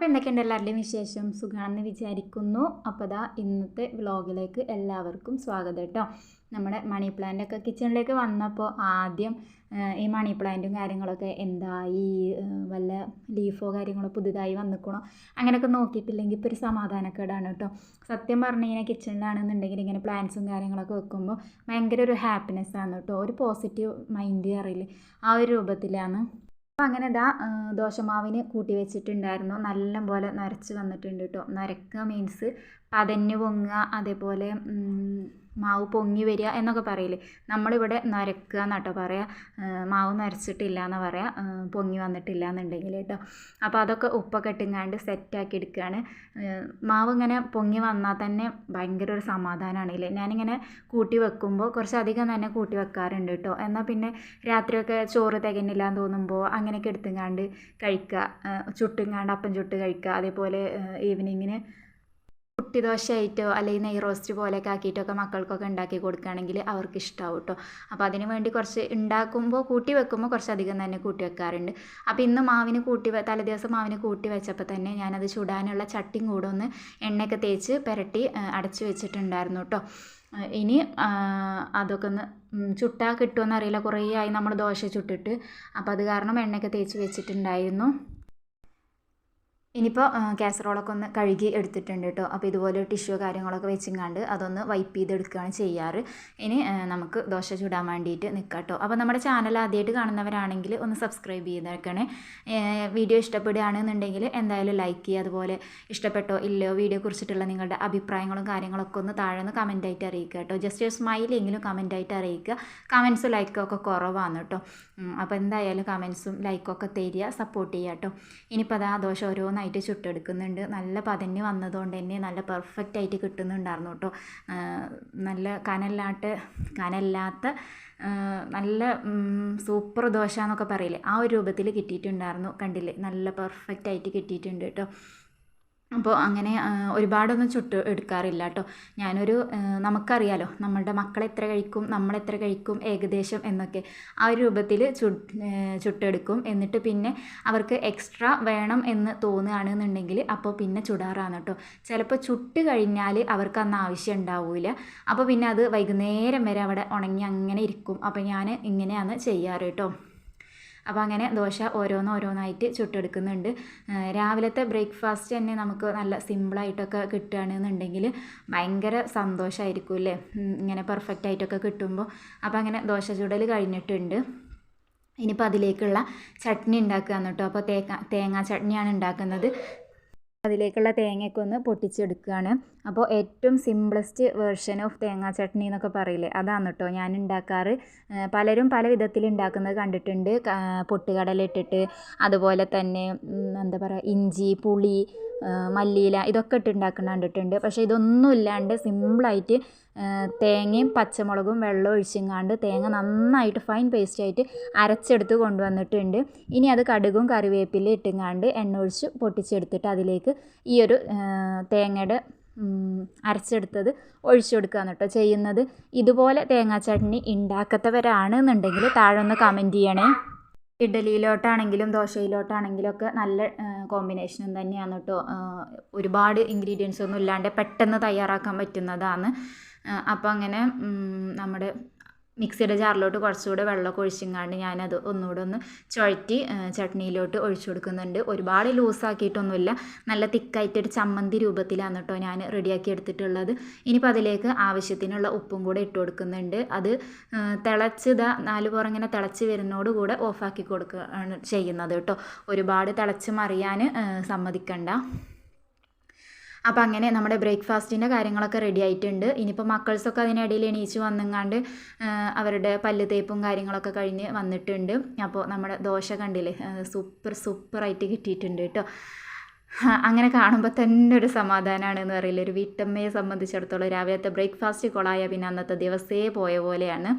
അപ്പോൾ എന്തൊക്കെയുണ്ട് എല്ലാവരുടെയും വിശേഷം? സുഖമാണെന്ന് വിചാരിക്കുന്നു. അപ്പോൾ ദാ ഇന്നത്തെ വ്ളോഗിലേക്ക് എല്ലാവർക്കും സ്വാഗതം കേട്ടോ നമ്മുടെ മണി പ്ലാന്റൊക്കെ കിച്ചണിലേക്ക് വന്നപ്പോൾ ആദ്യം ഈ മണി പ്ലാന്റും കാര്യങ്ങളൊക്കെ എന്തായി? ഈ വല്ല ലീഫോ കാര്യങ്ങളോ പുതുതായി വന്നിക്കണോ? അങ്ങനെയൊക്കെ നോക്കിയിട്ടില്ലെങ്കിൽ ഇപ്പോൾ ഒരു സമാധാനക്കേടാണ് കേട്ടോ സത്യം പറഞ്ഞു കഴിഞ്ഞാൽ കിച്ചണിലാണെന്നുണ്ടെങ്കിൽ ഇങ്ങനെ പ്ലാന്റ്സും കാര്യങ്ങളൊക്കെ വെക്കുമ്പോൾ ഭയങ്കര ഒരു ഹാപ്പിനെസ് ആണ് കേട്ടോ ഒരു പോസിറ്റീവ് മൈൻഡ് അറിയില്ലേ? ആ ഒരു രൂപത്തിലാണ് അപ്പോൾ അങ്ങനെ ഇതാ ദോശമാവിന് കൂട്ടി വെച്ചിട്ടുണ്ടായിരുന്നു. നല്ല പോലെ നരച്ച് വന്നിട്ടുണ്ട് കേട്ടോ നരക്കുക മീൻസ് പതഞ്ഞ് പൊങ്ങുക അതേപോലെ മാവ് പൊങ്ങി വരിക എന്നൊക്കെ പറയില്ലേ? നമ്മളിവിടെ നരക്കുക എന്നാട്ടോ പറയുക മാവ് നരച്ചിട്ടില്ല എന്ന് പറയുക പൊങ്ങി വന്നിട്ടില്ല എന്നുണ്ടെങ്കിൽ കേട്ടോ. അപ്പോൾ അതൊക്കെ ഉപ്പൊക്കെ കെട്ടിങ്ങാണ്ട് സെറ്റാക്കി എടുക്കുകയാണ് മാവ് ഇങ്ങനെ പൊങ്ങി വന്നാൽ തന്നെ ഭയങ്കര ഒരു സമാധാനമാണ് ഇല്ലേ ഞാനിങ്ങനെ കൂട്ടി വെക്കുമ്പോൾ കുറച്ചധികം തന്നെ കൂട്ടി വെക്കാറുണ്ട് കേട്ടോ. എന്നാൽ പിന്നെ രാത്രിയൊക്കെ ചോറ് തികഞ്ഞില്ല എന്ന് തോന്നുമ്പോൾ അങ്ങനെയൊക്കെ എടുത്തുങ്ങാണ്ട് കഴിക്കുക. ചുട്ടുങ്ങാണ്ട് അപ്പം ചുട്ട് കഴിക്കുക. അതേപോലെ ഈവനിങ്ങിന് കുട്ടി ദോശയായിട്ടോ അല്ലെങ്കിൽ നെയ് റോസ്റ്റ് പോലെയൊക്കെ ആക്കിയിട്ടൊക്കെ മക്കൾക്കൊക്കെ ഉണ്ടാക്കി കൊടുക്കുകയാണെങ്കിൽ അവർക്ക് ഇഷ്ടമാവും കേട്ടോ അപ്പോൾ അതിന് വേണ്ടി കുറച്ച് ഉണ്ടാക്കുമ്പോൾ കൂട്ടി വെക്കുമ്പോൾ കുറച്ചധികം തന്നെ കൂട്ടി വെക്കാറുണ്ട്. അപ്പോൾ ഇന്ന് മാവിന് കൂട്ടി തലേദിവസം മാവിന് കൂട്ടി വെച്ചപ്പോൾ തന്നെ ഞാനത് ചുടാനുള്ള ചട്ടിയും കൂടെ ഒന്ന് എണ്ണയൊക്കെ തേച്ച് പുരട്ടി അടച്ചു വെച്ചിട്ടുണ്ടായിരുന്നു കേട്ടോ ഇനി അതൊക്കെ ഒന്ന് ചുട്ടാ ചുട്ടാൽ കിട്ടുമെന്ന് അറിയില്ല കുറേ ആയി നമ്മൾ ദോശ ചുട്ടിട്ട്. അപ്പോൾ അത് കാരണം എണ്ണയൊക്കെ തേച്ച് വെച്ചിട്ടുണ്ടായിരുന്നു. ഇനിയിപ്പോൾ കാസറോളൊക്കെ ഒന്ന് കഴുകി എടുത്തിട്ടുണ്ട് കേട്ടോ. അപ്പോൾ ഇതുപോലെ ടിഷ്യൂ കാര്യങ്ങളൊക്കെ വെച്ചിങ്ങാണ്ട് അതൊന്ന് വൈപ്പ് ചെയ്തെടുക്കുകയാണ് ചെയ്യാറ്. ഇനി നമുക്ക് ദോശ ചുടാൻ വേണ്ടിയിട്ട് നിൽക്കാം കേട്ടോ. അപ്പോൾ നമ്മുടെ ചാനൽ ആദ്യമായിട്ട് കാണുന്നവരാണെങ്കിൽ ഒന്ന് സബ്സ്ക്രൈബ് ചെയ്തേക്കണേ. വീഡിയോ ഇഷ്ടപ്പെടുകയാണെന്നുണ്ടെങ്കിൽ എന്തായാലും ലൈക്ക് ചെയ്യുക. അതുപോലെ ഇഷ്ടപ്പെട്ടോ ഇല്ലയോ വീഡിയോ കുറിച്ചിട്ടുള്ള നിങ്ങളുടെ അഭിപ്രായങ്ങളും കാര്യങ്ങളൊക്കെ ഒന്ന് താഴെ ഒന്ന് കമന്റായിട്ട് അറിയിക്കുക കേട്ടോ. ജസ്റ്റ് ഒരു സ്മൈലെങ്കിലും കമന്റായിട്ട് അറിയിക്കുക. കമൻസും ലൈക്കും ഒക്കെ കുറവാണ് കേട്ടോ. അപ്പോൾ എന്തായാലും കമൻസും ലൈക്കും ഒക്കെ തരിക സപ്പോർട്ട് ചെയ്യുക കേട്ടോ. ഇനിയിപ്പോൾ അതാ ദോശ ദോശ ഓരോന്നായിട്ട് ചുട്ടെടുക്കുന്നുണ്ട്. നല്ല പതഞ്ഞ് വന്നതുകൊണ്ട് തന്നെ നല്ല പെർഫെക്റ്റ് ആയിട്ട് കിട്ടുന്നുണ്ടായിരുന്നു കേട്ടോ. നല്ല കനല്ലാട്ട് കനല്ലാത്ത നല്ല സൂപ്പർ ദോശ എന്നൊക്കെ പറയില്ലേ? ആ ഒരു രൂപത്തിൽ കിട്ടിയിട്ടുണ്ടായിരുന്നു. കണ്ടില്ലേ? നല്ല പെർഫെക്റ്റ് ആയിട്ട് കിട്ടിയിട്ടുണ്ട് കേട്ടോ. അപ്പോൾ അങ്ങനെ ഒരുപാടൊന്നും ചുട്ട് എടുക്കാറില്ല കേട്ടോ. ഞാനൊരു നമുക്കറിയാലോ നമ്മളുടെ മക്കൾ എത്ര കഴിക്കും നമ്മൾ എത്ര കഴിക്കും ഏകദേശം എന്നൊക്കെ. ആ ഒരു രൂപത്തിൽ ചുട്ടെടുക്കും. എന്നിട്ട് പിന്നെ അവർക്ക് എക്സ്ട്രാ വേണം എന്ന് തോന്നുകയാണെന്നുണ്ടെങ്കിൽ അപ്പോൾ പിന്നെ ചുടാറാണ് കേട്ടോ. ചിലപ്പോൾ ചുട്ട് കഴിഞ്ഞാൽ അവർക്ക് അന്ന് ആവശ്യം ഉണ്ടാവില്ല അപ്പോൾ പിന്നെ അത് വൈകുന്നേരം വരെ അവിടെ ഉണങ്ങി അങ്ങനെ ഇരിക്കും. അപ്പോൾ ഞാൻ ഇങ്ങനെയാണ് ചെയ്യാറ് കേട്ടോ. അപ്പോൾ അങ്ങനെ ദോശ ഓരോന്ന് ഓരോന്നായിട്ട് ചുട്ടെടുക്കുന്നുണ്ട്. രാവിലത്തെ ബ്രേക്ക്ഫാസ്റ്റ് തന്നെ നമുക്ക് നല്ല സിമ്പിളായിട്ടൊക്കെ കിട്ടുകയാണെന്നുണ്ടെങ്കിൽ ഭയങ്കര സന്തോഷമായിരിക്കും അല്ലേ? ഇങ്ങനെ പെർഫെക്റ്റ് ആയിട്ടൊക്കെ കിട്ടുമ്പോൾ. അപ്പോൾ അങ്ങനെ ദോശ ചുടൽ കഴിഞ്ഞിട്ടുണ്ട്. ഇനിയിപ്പോൾ അതിലേക്കുള്ള ചട്നി ഉണ്ടാക്കുകയാണ് കേട്ടോ. അപ്പോൾ തേങ്ങ തേങ്ങാ ചട്നിയാണ് ഉണ്ടാക്കുന്നത്. അതിലേക്കുള്ള തേങ്ങയൊക്കെ ഒന്ന് പൊട്ടിച്ചെടുക്കുകയാണ്. അപ്പോൾ ഏറ്റവും സിംപ്ലസ്റ്റ് വേർഷൻ ഓഫ് തേങ്ങാ ചട്നി എന്നൊക്കെ പറയില്ലേ? അതാണ് കേട്ടോ ഞാൻ ഉണ്ടാക്കാറ്. പലരും പല വിധത്തിൽ ഉണ്ടാക്കുന്നത് കണ്ടിട്ടുണ്ട്. പൊട്ടുകടല ഇട്ടിട്ട്. അതുപോലെ തന്നെ എന്താ പറയുക ഇഞ്ചി പുളി മല്ലിയില ഇതൊക്കെ ഇട്ട് ഉണ്ടാക്കുന്ന കണ്ടിട്ടുണ്ട്. പക്ഷേ ഇതൊന്നും ഇല്ലാണ്ട് സിമ്പിളായിട്ട് തേങ്ങയും പച്ചമുളകും വെള്ളം ഒഴിച്ചിങ്ങാണ്ട് തേങ്ങ നന്നായിട്ട് ഫൈൻ പേസ്റ്റ് ആയിട്ട് അരച്ചെടുത്ത് കൊണ്ടുവന്നിട്ടുണ്ട്. ഇനി അത് കടുകും കറിവേപ്പില ഇട്ടുങ്ങാണ്ട് എണ്ണ ഒഴിച്ച് പൊട്ടിച്ചെടുത്തിട്ട് അതിലേക്ക് ഈ ഒരു തേങ്ങയുടെ അരച്ചെടുത്തത് ഒഴിച്ചു കൊടുക്കുകയാണ് കേട്ടോ ചെയ്യുന്നത്. ഇതുപോലെ തേങ്ങാ ചട്നി ഉണ്ടാക്കാത്തവരാണെന്നുണ്ടെങ്കിൽ താഴെ ഒന്ന് കമന്റ് ചെയ്യണേ. ഇഡലിയിലോട്ടാണെങ്കിലും ദോശയിലോട്ടാണെങ്കിലും ഒക്കെ നല്ല കോമ്പിനേഷൻ തന്നെയാണ് കേട്ടോ ഒരുപാട് ഇൻഗ്രീഡിയൻസ് ഒന്നും ഇല്ലാണ്ട് പെട്ടെന്ന് തയ്യാറാക്കാൻ പറ്റുന്നതാണ്. അപ്പം അങ്ങനെ നമ്മുടെ മിക്സിയുടെ ജാറിലോട്ട് കുറച്ചുകൂടെ വെള്ളമൊക്കെ ഒഴിച്ചിങ്ങാണ്ട് ഞാനത് ഒന്നുകൂടെ ഒന്ന് ചുഴറ്റി ചട്നിയിലോട്ട് ഒഴിച്ചു കൊടുക്കുന്നുണ്ട്. ഒരുപാട് ലൂസാക്കിയിട്ടൊന്നുമില്ല. നല്ല തിക്കായിട്ടൊരു ചമ്മന്തി രൂപത്തിലാണ് കേട്ടോ ഞാൻ റെഡിയാക്കി എടുത്തിട്ടുള്ളത്. ഇനിയിപ്പോൾ അതിലേക്ക് ആവശ്യത്തിനുള്ള ഉപ്പും കൂടെ ഇട്ട് കൊടുക്കുന്നുണ്ട്. അത് തിളച്ചിതാ നാല് പുറങ്ങനെ തിളച്ച് വരുന്നതോട് കൂടെ ഓഫാക്കി കൊടുക്കുകയാണ് ചെയ്യുന്നത് കേട്ടോ. ഒരുപാട് തിളച്ച് മറിയാൻ സമ്മതിക്കണ്ട. അപ്പോൾ അങ്ങനെ നമ്മുടെ ബ്രേക്ക്ഫാസ്റ്റിന്റെ കാര്യങ്ങളൊക്കെ റെഡി ആയിട്ടുണ്ട്. ഇനിയിപ്പോൾ മക്കൾസൊക്കെ അതിനിടയിൽ എണീച്ച് വന്നെങ്ങാണ്ട് അവരുടെ പല്ല് തേപ്പും കാര്യങ്ങളൊക്കെ കഴിഞ്ഞ് വന്നിട്ടുണ്ട്. അപ്പോൾ നമ്മുടെ ദോശ കണ്ടില്ലേ? സൂപ്പർ സൂപ്പറായിട്ട് കിട്ടിയിട്ടുണ്ട് കേട്ടോ. അങ്ങനെ കാണുമ്പോൾ തന്നെ ഒരു സമാധാനമാണ് എന്ന് പറയില്ല? ഒരു വീട്ടമ്മയെ സംബന്ധിച്ചിടത്തോളം രാവിലത്തെ ബ്രേക്ക്ഫാസ്റ്റ് കൊളായ പിന്നെ അന്നത്തെ ദിവസേ പോയ പോലെയാണ്.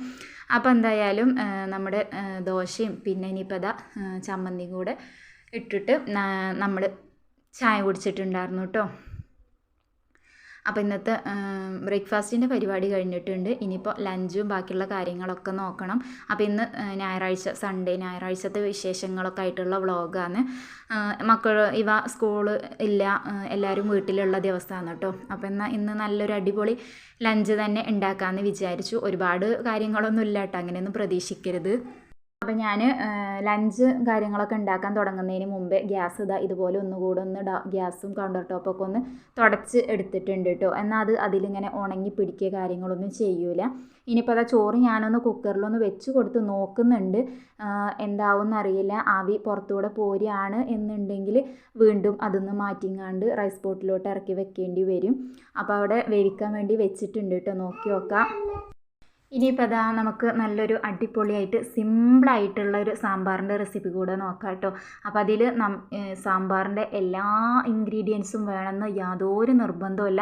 അപ്പോൾ എന്തായാലും നമ്മുടെ ദോശയും പിന്നെ ഇനിയിപ്പോൾ അതാ ചമ്മന്തിയും കൂടെ ഇട്ടിട്ട് നമ്മൾ ചായ കുടിച്ചിട്ടുണ്ടായിരുന്നു കേട്ടോ. അപ്പോൾ ഇന്നത്തെ ബ്രേക്ക്ഫാസ്റ്റിന്റെ പരിപാടി കഴിഞ്ഞിട്ടുണ്ട്. ഇനിയിപ്പോൾ ലഞ്ചും ബാക്കിയുള്ള കാര്യങ്ങളൊക്കെ നോക്കണം. അപ്പോൾ ഇന്ന് ഞായറാഴ്ച സൺഡേ ഞായറാഴ്ചത്തെ വിശേഷങ്ങളൊക്കെ ആയിട്ടുള്ള വ്ളോഗാണ്. മക്കൾ ഇവ സ്കൂൾ ഇല്ല എല്ലാവരും വീട്ടിലുള്ള ദിവസമാണ് കേട്ടോ. അപ്പോൾ എന്നാൽ ഇന്ന് നല്ലൊരു അടിപൊളി ലഞ്ച് തന്നെ ഉണ്ടാക്കാമെന്ന് വിചാരിച്ചു. ഒരുപാട് കാര്യങ്ങളൊന്നും ഇല്ല കേട്ടോ. അങ്ങനെയൊന്നും പ്രതീക്ഷിക്കരുത്. അപ്പോൾ ഞാൻ ലഞ്ച് കാര്യങ്ങളൊക്കെ ഉണ്ടാക്കാൻ തുടങ്ങുന്നതിന് മുമ്പേ ഗ്യാസ് ഇതാ ഇതുപോലെ ഒന്നുകൂടെ ഒന്ന് ഗ്യാസും കൗണ്ടർ ടോപ്പൊക്കെ ഒന്ന് തുടച്ച് എടുത്തിട്ടുണ്ട് കേട്ടോ എന്നാൽ അത് അതിലിങ്ങനെ ഉണങ്ങി പിടിക്കുക കാര്യങ്ങളൊന്നും ചെയ്യൂല. ഇനിയിപ്പോൾ അതാ ചോറ് ഞാനൊന്ന് കുക്കറിലൊന്ന് വെച്ച് കൊടുത്ത് നോക്കുന്നുണ്ട്. എന്താവും അറിയില്ല. ആവി പുറത്തുകൂടെ പോരുകയാണ് എന്നുണ്ടെങ്കിൽ വീണ്ടും അതൊന്ന് മാറ്റിങ്ങാണ്ട് റൈസ് പോട്ടിലോട്ട് ഇറക്കി വെക്കേണ്ടി വരും. അപ്പോൾ അവിടെ വേവിക്കാൻ വേണ്ടി വെച്ചിട്ടുണ്ട് കേട്ടോ നോക്കി നോക്കാം. ഇനിയിപ്പോൾ അതാ നമുക്ക് നല്ലൊരു അടിപൊളിയായിട്ട് സിമ്പിളായിട്ടുള്ള ഒരു സാമ്പാറിന്റെ റെസിപ്പി കൂടെ നോക്കാം കേട്ടോ. അപ്പോൾ അതിൽ നം സാമ്പാറിന്റെ എല്ലാ ഇൻഗ്രീഡിയൻസും വേണമെന്ന് യാതൊരു നിർബന്ധമില്ല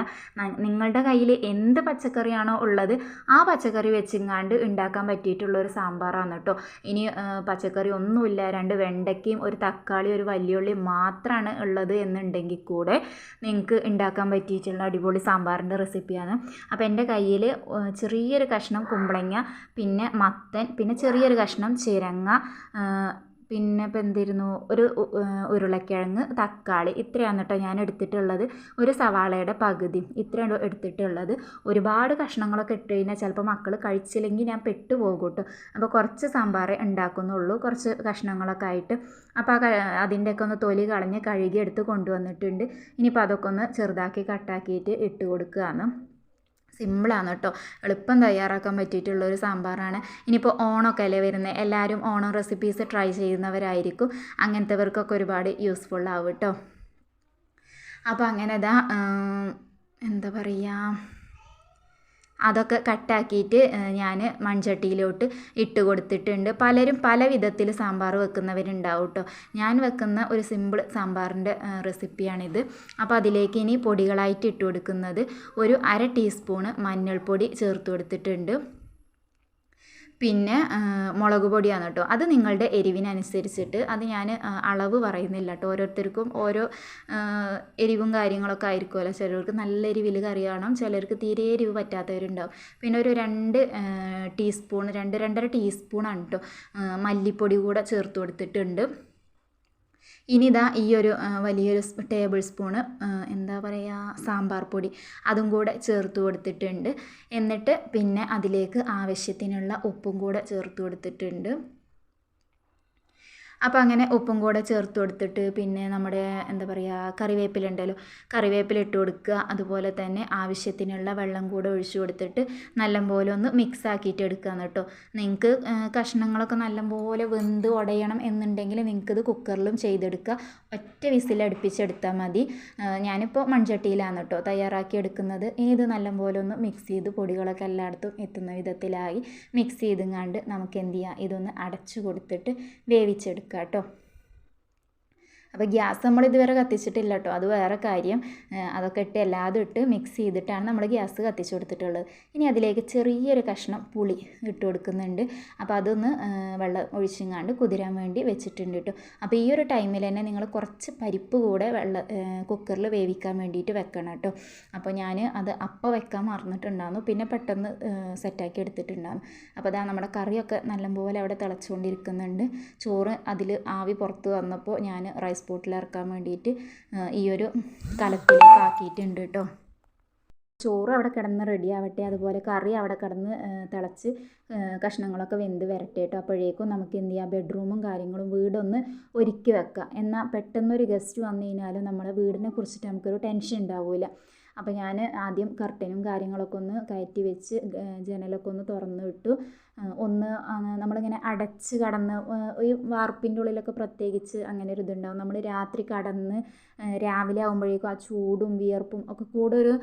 നിങ്ങളുടെ കയ്യിൽ എന്ത് പച്ചക്കറിയാണോ ഉള്ളത് ആ പച്ചക്കറി വെച്ചിങ്ങാണ്ട് ഉണ്ടാക്കാൻ പറ്റിയിട്ടുള്ള ഒരു സാമ്പാറാണ് കേട്ടോ. ഇനി പച്ചക്കറി ഒന്നുമില്ല രണ്ട് വെണ്ടയ്ക്കയും ഒരു തക്കാളി ഒരു വലിയുള്ളി മാത്രമാണ് ഉള്ളത് എന്നുണ്ടെങ്കിൽ കൂടെ നിങ്ങൾക്ക് ഉണ്ടാക്കാൻ പറ്റിയിട്ടുള്ള അടിപൊളി സാമ്പാറിന്റെ റെസിപ്പിയാണ്. അപ്പോൾ എന്റെ കയ്യിൽ ചെറിയൊരു കഷ്ണം കുമ്പളങ്ങ പിന്നെ മത്തൻ പിന്നെ ചെറിയൊരു കഷ്ണം ചിരങ്ങ പിന്നെ ഇപ്പം എന്തായിരുന്നു ഒരു ഉരുളക്കിഴങ്ങ് തക്കാളി ഇത്രയാണ് കേട്ടോ ഞാൻ എടുത്തിട്ടുള്ളത്. ഒരു സവാളയുടെ പകുതി ഇത്രയാണ് എടുത്തിട്ടുള്ളത്. ഒരുപാട് കഷ്ണങ്ങളൊക്കെ ഇട്ട് കഴിഞ്ഞാൽ ചിലപ്പോൾ മക്കൾ കഴിച്ചില്ലെങ്കിൽ ഞാൻ പെട്ടുപോകും കേട്ടോ അപ്പോൾ കുറച്ച് സാമ്പാർ ഉണ്ടാക്കുന്നുള്ളൂ. കുറച്ച് കഷ്ണങ്ങളൊക്കെ ആയിട്ട്. അപ്പോൾ ആ അതിന്റെയൊക്കെ ഒന്ന് തൊലി കളഞ്ഞ് കഴുകി എടുത്ത് കൊണ്ടുവന്നിട്ടുണ്ട്. ഇനിയിപ്പോൾ അതൊക്കെ ഒന്ന് ചെറുതാക്കി കട്ടാക്കിയിട്ട് ഇട്ട് കൊടുക്കുകയാണ് സിമ്പിളാണ് കേട്ടോ. എളുപ്പം തയ്യാറാക്കാൻ പറ്റിയിട്ടുള്ള ഒരു സാമ്പാറാണ്. ഇനിയിപ്പോൾ ഓണമൊക്കെ അല്ലേ വരുന്നത് എല്ലാവരും ഓണം റെസിപ്പീസ് ട്രൈ ചെയ്യുന്നവരായിരിക്കും. അങ്ങനത്തെവർക്കൊക്കെ ഒരുപാട് യൂസ്ഫുൾ ആവും കേട്ടോ. അപ്പോൾ അങ്ങനെ ഇതാ എന്താ പറയുക അതൊക്കെ കട്ടാക്കിയിട്ട് ഞാൻ മൺചട്ടിയിലോട്ട് ഇട്ട് കൊടുത്തിട്ടുണ്ട്. പലരും പല വിധത്തിൽ സാമ്പാർ വെക്കുന്നവരുണ്ടാവും കേട്ടോ ഞാൻ വെക്കുന്ന ഒരു സിമ്പിൾ സാമ്പാറിന്റെ റെസിപ്പിയാണിത്. അപ്പോൾ അതിലേക്ക് ഇനി പൊടികളായിട്ട് ഇട്ട് കൊടുക്കുന്നത് ഒരു അര ടീസ്പൂണ് മഞ്ഞൾപ്പൊടി ചേർത്ത് കൊടുത്തിട്ടുണ്ട്. പിന്നെ മുളക് പൊടിയാണ് കേട്ടോ. അത് നിങ്ങളുടെ എരിവിനനുസരിച്ചിട്ട് അത് ഞാൻ അളവ് പറയുന്നില്ല കേട്ടോ. ഓരോരുത്തർക്കും ഓരോ എരിവും കാര്യങ്ങളൊക്കെ ആയിരിക്കുമല്ലോ. ചിലർക്ക് നല്ല എരിവിൽ കറി കാണാം ചിലർക്ക് തീരെ എരിവ് പറ്റാത്തവരുണ്ടാവും. പിന്നെ ഒരു രണ്ട് ടീസ്പൂൺ രണ്ട് രണ്ടര ടീസ്പൂണാണ് കേട്ടോ മല്ലിപ്പൊടി കൂടെ ചേർത്ത് കൊടുത്തിട്ടുണ്ട്. ഇനി ഇതാ ഈ ഒരു വലിയൊരു ടേബിൾ സ്പൂണ് എന്താ പറയുക സാമ്പാർ പൊടി അതും കൂടെ ചേർത്ത് കൊടുത്തിട്ടുണ്ട്. എന്നിട്ട് പിന്നെ അതിലേക്ക് ആവശ്യത്തിനുള്ള ഉപ്പും കൂടെ ചേർത്ത് കൊടുത്തിട്ടുണ്ട്. അപ്പോൾ അങ്ങനെ ഉപ്പും കൂടെ ചേർത്ത് കൊടുത്തിട്ട് പിന്നെ നമ്മുടെ എന്താ പറയുക കറിവേപ്പില ഉണ്ടല്ലോ കറിവേപ്പില ഇട്ട് കൊടുക്കുക. അതുപോലെ തന്നെ ആവശ്യത്തിനുള്ള വെള്ളം കൂടെ ഒഴിച്ചു കൊടുത്തിട്ട് നല്ലപോലെ ഒന്ന് മിക്സ് ആക്കിയിട്ട് എടുക്കുക കേട്ടോ. നിങ്ങൾക്ക് കഷ്ണങ്ങളൊക്കെ നല്ലപോലെ വെന്ത് ഉടയണം എന്നുണ്ടെങ്കിൽ നിങ്ങൾക്കിത് കുക്കറിലും ചെയ്തെടുക്കുക. ഒറ്റ വിസിൽ അടുപ്പിച്ചെടുത്താൽ മതി. ഞാനിപ്പോൾ മൺചട്ടിയിലാണ് കേട്ടോ തയ്യാറാക്കി എടുക്കുന്നത്. ഇനി ഇത് നല്ലപോലെ ഒന്ന് മിക്സ് ചെയ്ത് പൊടികളൊക്കെ എല്ലായിടത്തും എത്തുന്ന വിധത്തിലായി മിക്സ് ചെയ്തുങ്ങാണ്ട് നമുക്ക് എന്ത് ചെയ്യാം? ഇതൊന്ന് അടച്ചു കൊടുത്തിട്ട് വേവിച്ചെടുക്കുക കേട്ടോ അപ്പോൾ ഗ്യാസ് നമ്മൾ ഇതുവരെ കത്തിച്ചിട്ടില്ല കേട്ടോ. അത് വേറെ കാര്യം. അതൊക്കെ ഇട്ട് എല്ലാതും ഇട്ട് മിക്സ് ചെയ്തിട്ടാണ് നമ്മൾ ഗ്യാസ് കത്തിച്ചു കൊടുത്തിട്ടുള്ളത്. ഇനി അതിലേക്ക് ചെറിയൊരു കഷ്ണം പുളി ഇട്ട് കൊടുക്കുന്നുണ്ട്. അപ്പോൾ അതൊന്ന് വെള്ളം ഒഴിച്ചിങ്ങാണ്ട് കുതിരാൻ വേണ്ടി വെച്ചിട്ടുണ്ട് കേട്ടോ. അപ്പോൾ ഈ ഒരു ടൈമിൽ തന്നെ നിങ്ങൾ കുറച്ച് പരിപ്പ് കൂടെ വെള്ളം കുക്കറിൽ വേവിക്കാൻ വേണ്ടിയിട്ട് വെക്കണം കേട്ടോ. അപ്പോൾ ഞാൻ അത് അപ്പം വെക്കാൻ മറന്നിട്ടുണ്ടായിരുന്നു. പിന്നെ പെട്ടെന്ന് സെറ്റാക്കി എടുത്തിട്ടുണ്ടായിരുന്നു. അപ്പോൾ അതാ നമ്മുടെ കറിയൊക്കെ നല്ലപോലെ അവിടെ തിളച്ചുകൊണ്ടിരിക്കുന്നുണ്ട്. ചോറ് അതിൽ ആവി പുറത്ത് വന്നപ്പോൾ ഞാൻ റൈസ് റൈസ് ഇറക്കാൻ വേണ്ടിയിട്ട് ഈ ഒരു കലത്തിലേക്ക് ആക്കിയിട്ടുണ്ട് കേട്ടോ ചോറ് അവിടെ കിടന്ന് റെഡി ആവട്ടെ അതുപോലെ കറി അവിടെ കിടന്ന് തിളച്ച് കഷ്ണങ്ങളൊക്കെ വെന്ത് വരട്ടെ കേട്ടോ അപ്പോഴേക്കും നമുക്ക് എന്ത് ചെയ്യാം? ബെഡ്റൂമും കാര്യങ്ങളും വീടൊന്ന് ഒരുക്കി വെക്കാം. എന്നാൽ പെട്ടെന്നൊരു ഗസ്റ്റ് വന്നു കഴിഞ്ഞാലും നമ്മുടെ വീടിനെ കുറിച്ചിട്ട് നമുക്കൊരു ടെൻഷൻ ഉണ്ടാവില്ല അപ്പോൾ ഞാൻ ആദ്യം കർട്ടനും കാര്യങ്ങളൊക്കെ ഒന്ന് കയറ്റി വെച്ച് ജനലൊക്കെ ഒന്ന് തുറന്ന് വിട്ടു. ഒന്ന് നമ്മളിങ്ങനെ അടച്ച് കടന്ന് ഈ വാർപ്പിന്റെ ഉള്ളിലൊക്കെ പ്രത്യേകിച്ച് അങ്ങനെ ഒരു ഇതുണ്ടാവും. നമ്മൾ രാത്രി കടന്ന് രാവിലെ ആകുമ്പോഴേക്കും ആ ചൂടും വിയർപ്പും ഒക്കെ കൂടെ ഒരു